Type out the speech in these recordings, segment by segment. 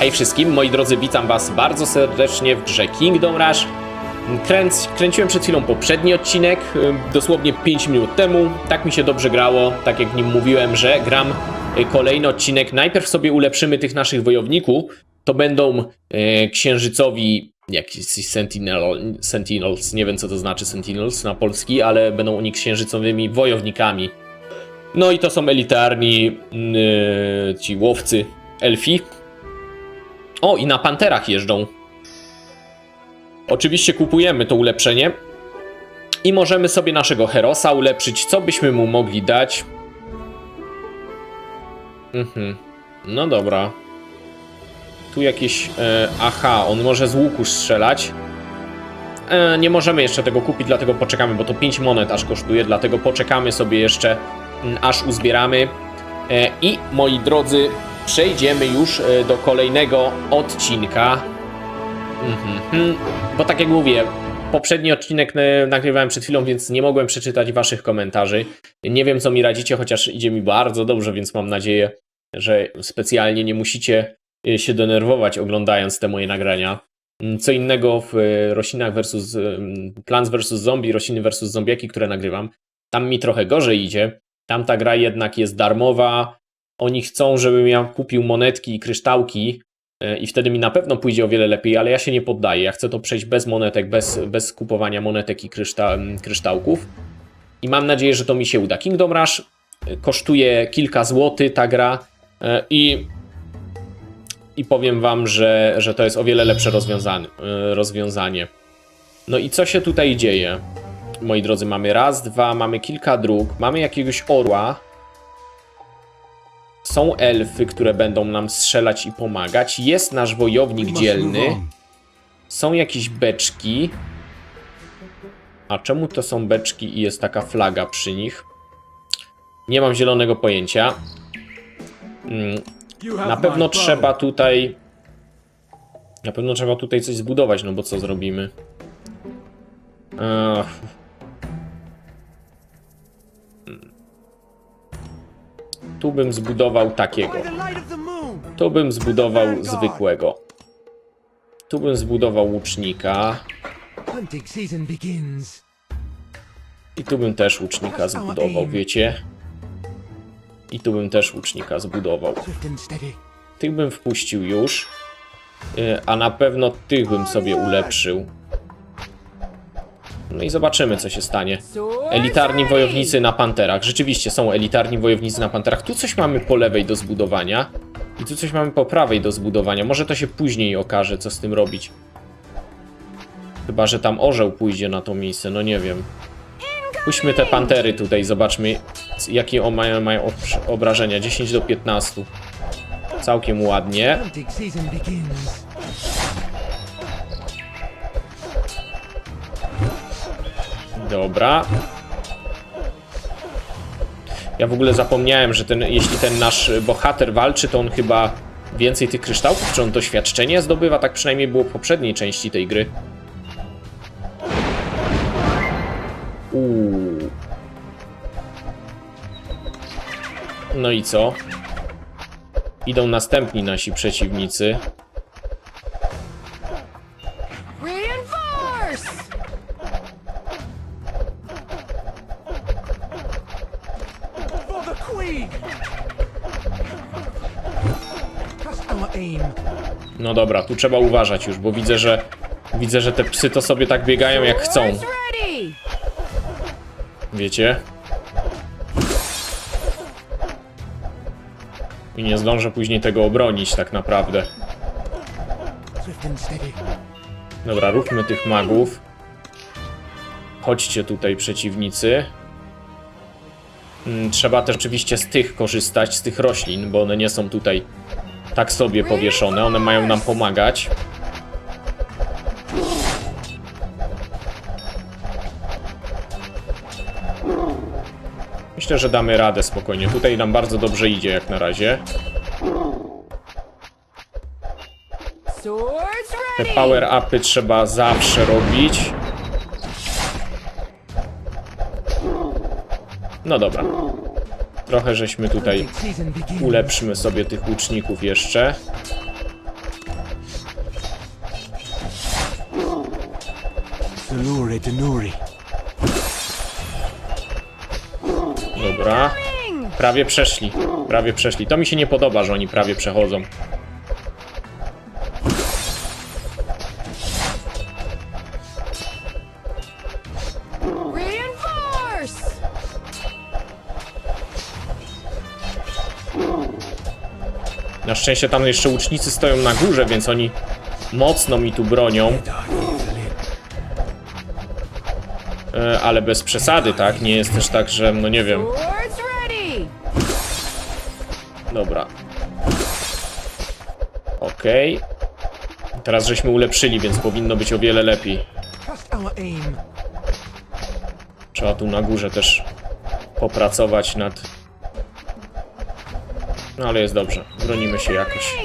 Hej wszystkim, moi drodzy, witam was bardzo serdecznie w grze Kingdom Rush. Kręc, kręciłem przed chwilą poprzedni odcinek, y, dosłownie 5 minut temu. Tak mi się dobrze grało, tak jak nim mówiłem, że gram y, kolejny odcinek. Najpierw sobie ulepszymy tych naszych wojowników. To będą y, księżycowi jakiś sentinel, Sentinels, nie wiem co to znaczy Sentinels na polski, ale będą oni księżycowymi wojownikami. No i to są elitarni ci łowcy elfi. O, i na panterach jeżdżą. Oczywiście kupujemy to ulepszenie. I możemy sobie naszego Herosa ulepszyć. Co byśmy mu mogli dać? Mhm. No dobra. Tu jakieś... E, aha, on może z łuku strzelać. E, nie możemy jeszcze tego kupić, dlatego poczekamy, bo to 5 monet aż kosztuje, dlatego poczekamy sobie jeszcze, mm, aż uzbieramy. E, I moi drodzy, przejdziemy już e, do kolejnego odcinka. Mhm. Bo tak jak mówię, poprzedni odcinek e, nagrywałem przed chwilą, więc nie mogłem przeczytać waszych komentarzy. Nie wiem, co mi radzicie, chociaż idzie mi bardzo dobrze, więc mam nadzieję, że specjalnie nie musicie e, się denerwować oglądając te moje nagrania. Mm, Co innego w roślinach versus Plants vs Zombie, rośliny versus zombiaki, które nagrywam. Tam mi trochę gorzej idzie. Tamta gra jednak jest darmowa. Oni chcą, żebym ja kupił monetki i kryształki e, i wtedy mi na pewno pójdzie o wiele lepiej, ale ja się nie poddaję. Ja chcę to przejść bez monetek, bez, bez kupowania monetek i kryszta, kryształków. I mam nadzieję, że to mi się uda. Kingdom Rush e, kosztuje kilka złotych ta gra e, i i powiem wam, że, że to jest o wiele lepsze rozwiązanie, rozwiązanie. No i co się tutaj dzieje? Moi drodzy, mamy raz, dwa, mamy kilka dróg, mamy jakiegoś orła. Są elfy, które będą nam strzelać i pomagać. Jest nasz wojownik dzielny. Są jakieś beczki. A czemu to są beczki i jest taka flaga przy nich? Nie mam zielonego pojęcia. Mm, na pewno trzeba tutaj. Na pewno trzeba tutaj coś zbudować, no bo co zrobimy? Ech. Tu bym zbudował takiego. Tu bym zbudował zwykłego. Tu bym zbudował łucznika. I tu bym też łucznika zbudował, wiecie? I tu bym też łucznika zbudował. Tych bym wpuścił już. y, A na pewno tych bym sobie ulepszył. No i zobaczymy, co się stanie. Elitarni wojownicy na panterach. Rzeczywiście są elitarni wojownicy na panterach. Tu coś mamy po lewej do zbudowania. I tu coś mamy po prawej do zbudowania. Może to się później okaże, co z tym robić. Chyba, że tam orzeł pójdzie na to miejsce. No nie wiem. Puśćmy te pantery tutaj, zobaczmy, jakie o- mają, mają obrażenia. 10 do 15. Całkiem ładnie. Dobra. Ja w ogóle zapomniałem, że ten, jeśli ten nasz bohater walczy, to on chyba więcej tych kryształków, czy on doświadczenie zdobywa? Tak przynajmniej było w poprzedniej części tej gry. Uuu. No i co? Idą następni nasi przeciwnicy. No dobra, tu trzeba uważać już, bo widzę, że widzę, że te psy to sobie tak biegają jak chcą. Wiecie? I nie zdążę później tego obronić tak naprawdę. Dobra, róbmy tych magów. Chodźcie tutaj, przeciwnicy. Mm, Trzeba też oczywiście z tych korzystać, z tych roślin, bo one nie są tutaj tak sobie powieszone. One mają nam pomagać. Myślę, że damy radę spokojnie. Tutaj nam bardzo dobrze idzie jak na razie. Te power upy trzeba zawsze robić. No dobra. Trochę żeśmy tutaj... Ulepszmy sobie tych łuczników jeszcze. Dobra. Prawie przeszli. Prawie przeszli. To mi się nie podoba, że oni prawie przechodzą. Na szczęście tam jeszcze łucznicy stoją na górze, więc oni mocno mi tu bronią. E, ale bez przesady, tak? Nie jest też tak, że, no nie wiem. Dobra. Okej. Teraz żeśmy ulepszyli, więc powinno być o wiele lepiej. Trzeba tu na górze też popracować nad... No ale jest dobrze. Bronimy się jakoś.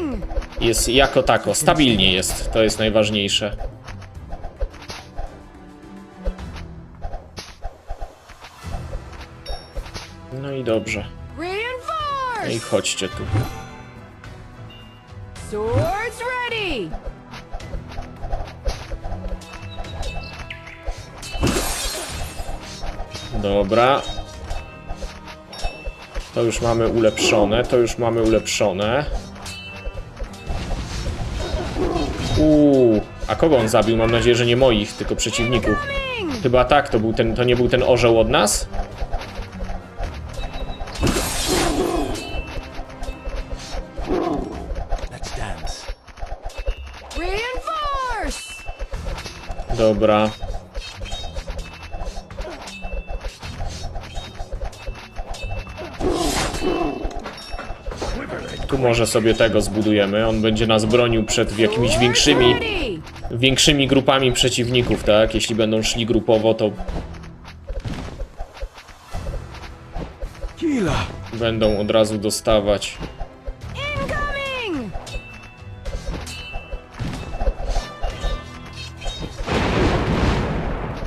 Jest jako tako. Stabilnie jest. To jest najważniejsze. No i dobrze. No i chodźcie tu. Swords ready! Dobra. To już mamy ulepszone, to już mamy ulepszone. Uuu, a kogo on zabił? Mam nadzieję, że nie moich, tylko przeciwników. Chyba tak, to, był ten, to nie był ten orzeł od nas? Dobra. Tu może sobie tego zbudujemy. On będzie nas bronił przed jakimiś większymi, większymi grupami przeciwników, tak? Jeśli będą szli grupowo, to Kila. będą od razu dostawać.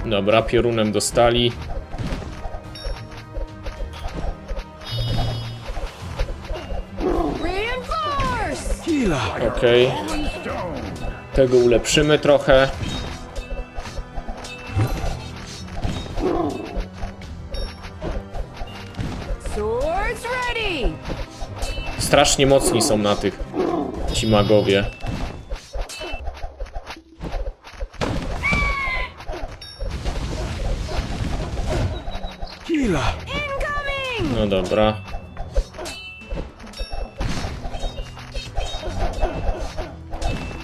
Dobra, piorunem dostali. Okej. Tego ulepszymy trochę. Strasznie mocni są na tych ci magowie. No dobra.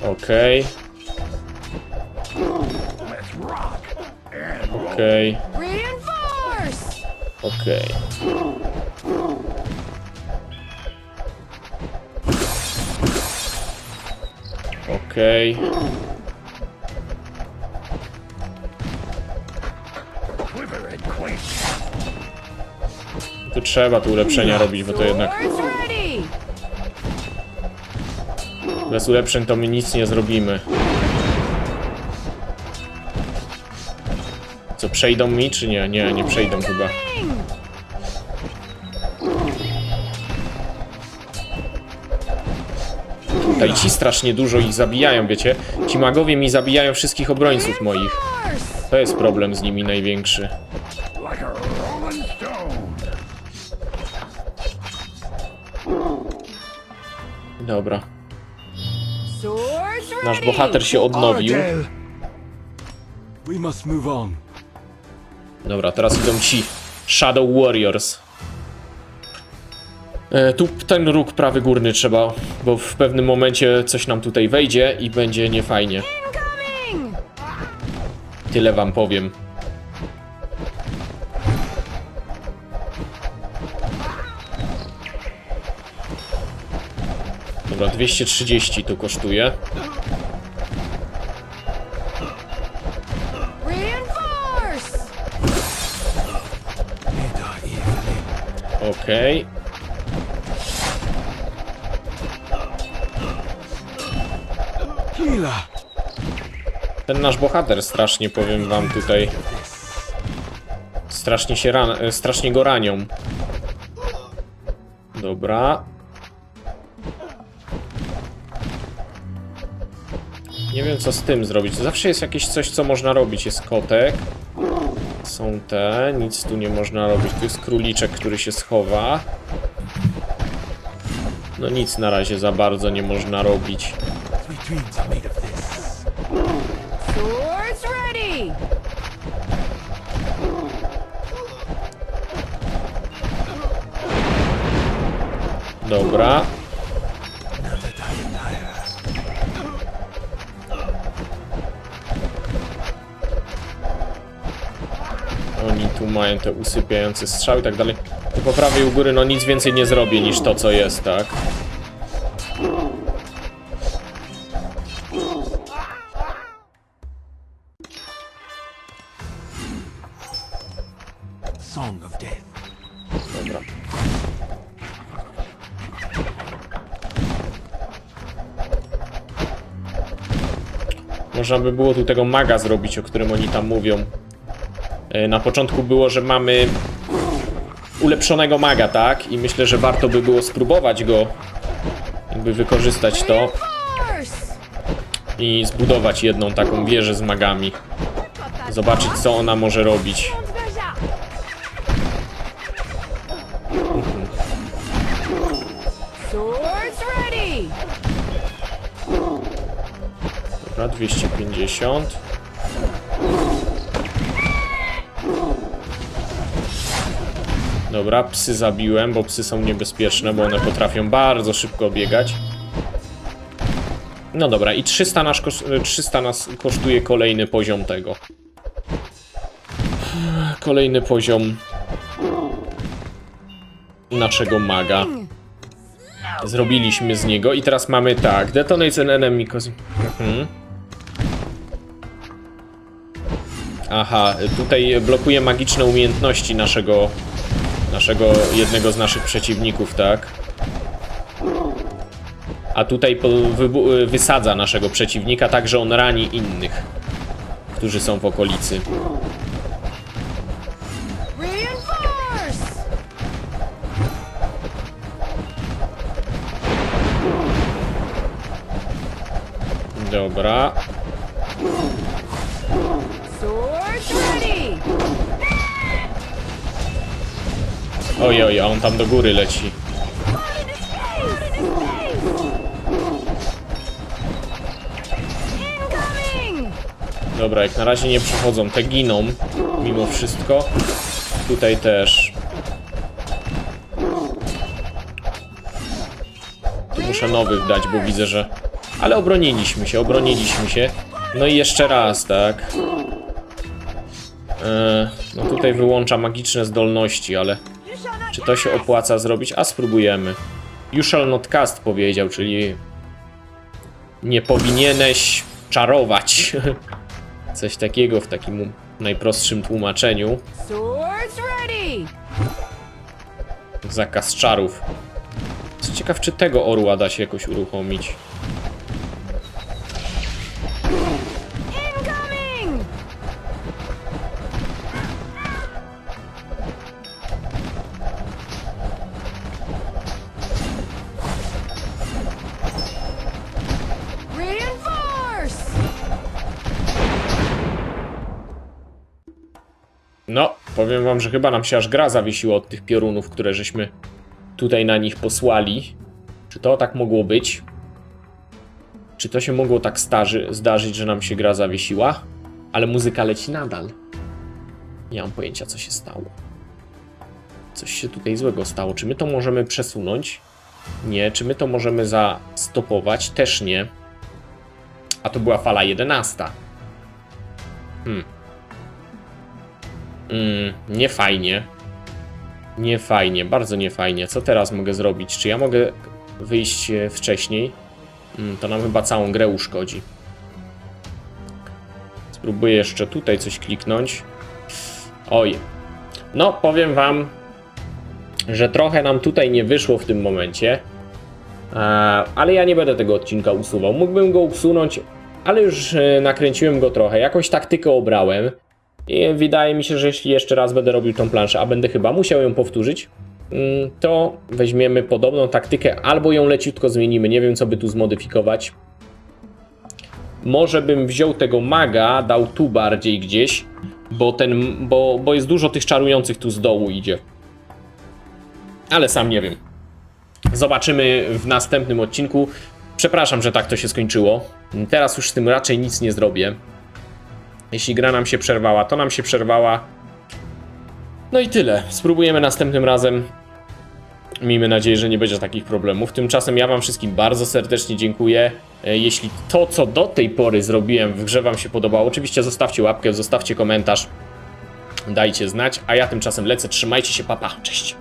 Okej. Okej, Reinforce! okej. Okej. Tu trzeba tu ulepszenia robić, bo to jednak! Bez ulepszeń to my nic nie zrobimy. Co, przejdą mi, czy nie? Nie, nie przejdą chyba. Tutaj ci strasznie dużo ich zabijają, wiecie? Ci magowie mi zabijają wszystkich obrońców moich. To jest problem z nimi największy. Dobra. Nasz bohater się odnowił. Dobra, teraz idą ci Shadow Warriors. E, tu ten róg prawy górny trzeba, bo w pewnym momencie coś nam tutaj wejdzie i będzie niefajnie. Tyle wam powiem. Dobra, 230 to kosztuje. Okej. Kila. Ten nasz bohater strasznie, powiem wam tutaj, strasznie się ran... e, strasznie go ranią. Dobra. Nie wiem co z tym zrobić. Zawsze jest jakieś coś, co można robić. Jest kotek. Są te. Nic tu nie można robić. Tu jest króliczek, który się schowa. No nic na razie za bardzo nie można robić. Sweet mają te usypiające strzały i tak dalej. Tu po prawej u góry no nic więcej nie zrobię niż to co jest, tak? Song of death. Dobra. Można by było tu tego maga zrobić, o którym oni tam mówią. E, Na początku było, że mamy ulepszonego maga, tak? I myślę, że warto by było spróbować go jakby wykorzystać to i zbudować jedną taką wieżę z magami. Zobaczyć, co ona może robić. Dobra, 250. Dobra, psy zabiłem, bo psy są niebezpieczne, bo one potrafią bardzo szybko biegać. No dobra, i 300 nas, koszt- 300 nas kosztuje kolejny poziom tego. Kolejny poziom naszego maga. Zrobiliśmy z niego i teraz mamy tak, detonate an enemy mhm. Aha, tutaj blokuje magiczne umiejętności naszego naszego jednego z naszych przeciwników, tak? A tutaj wysadza naszego przeciwnika, tak że on rani innych, którzy są w okolicy. Dobra. Swords ready! Oj, oj, a on tam do góry leci. Dobra, jak na razie nie przechodzą, te giną mimo wszystko. Tutaj też. Tu muszę nowych dać, bo widzę, że... Ale obroniliśmy się, obroniliśmy się. No i jeszcze raz, tak. E, no tutaj wyłącza magiczne zdolności, ale... Czy to się opłaca zrobić? A spróbujemy. You shall not cast powiedział, czyli... Nie powinieneś czarować. Coś takiego w takim najprostszym tłumaczeniu. Zakaz czarów. Co ciekaw, czy tego orła da się jakoś uruchomić. No, powiem wam, że chyba nam się aż gra zawiesiła od tych piorunów, które żeśmy tutaj na nich posłali. Czy to tak mogło być? Czy to się mogło tak starzy, zdarzyć, że nam się gra zawiesiła? Ale muzyka leci nadal. Nie mam pojęcia, co się stało. Coś się tutaj złego stało. Czy my to możemy przesunąć? Nie. Czy my to możemy zastopować? Też nie. A to była fala 11. Hmm. Mm, nie fajnie. Nie fajnie, bardzo nie fajnie. Co teraz mogę zrobić? Czy ja mogę wyjść e, wcześniej? Mm, to nam chyba całą grę uszkodzi. Spróbuję jeszcze tutaj coś kliknąć. Oj. No, powiem wam, że trochę nam tutaj nie wyszło w tym momencie. E, ale ja nie będę tego odcinka usuwał. Mógłbym go usunąć, ale już e, nakręciłem go trochę. Jakąś taktykę obrałem. I wydaje mi się, że jeśli jeszcze raz będę robił tą planszę, a będę chyba musiał ją powtórzyć, mm, to weźmiemy podobną taktykę albo ją leciutko zmienimy. Nie wiem, co by tu zmodyfikować. Może bym wziął tego maga, dał tu bardziej gdzieś, bo ten, bo, bo jest dużo tych czarujących tu z dołu idzie. Ale sam nie wiem. Zobaczymy w następnym odcinku. Przepraszam, że tak to się skończyło. Teraz już z tym raczej nic nie zrobię. Jeśli gra nam się przerwała, to nam się przerwała. No i tyle. Spróbujemy następnym razem. Miejmy nadzieję, że nie będzie takich problemów. Tymczasem ja Wam wszystkim bardzo serdecznie dziękuję. E, Jeśli to, co do tej pory zrobiłem w grze Wam się podobało, oczywiście zostawcie łapkę, zostawcie komentarz. Dajcie znać, a ja tymczasem lecę. Trzymajcie się, papa. Cześć.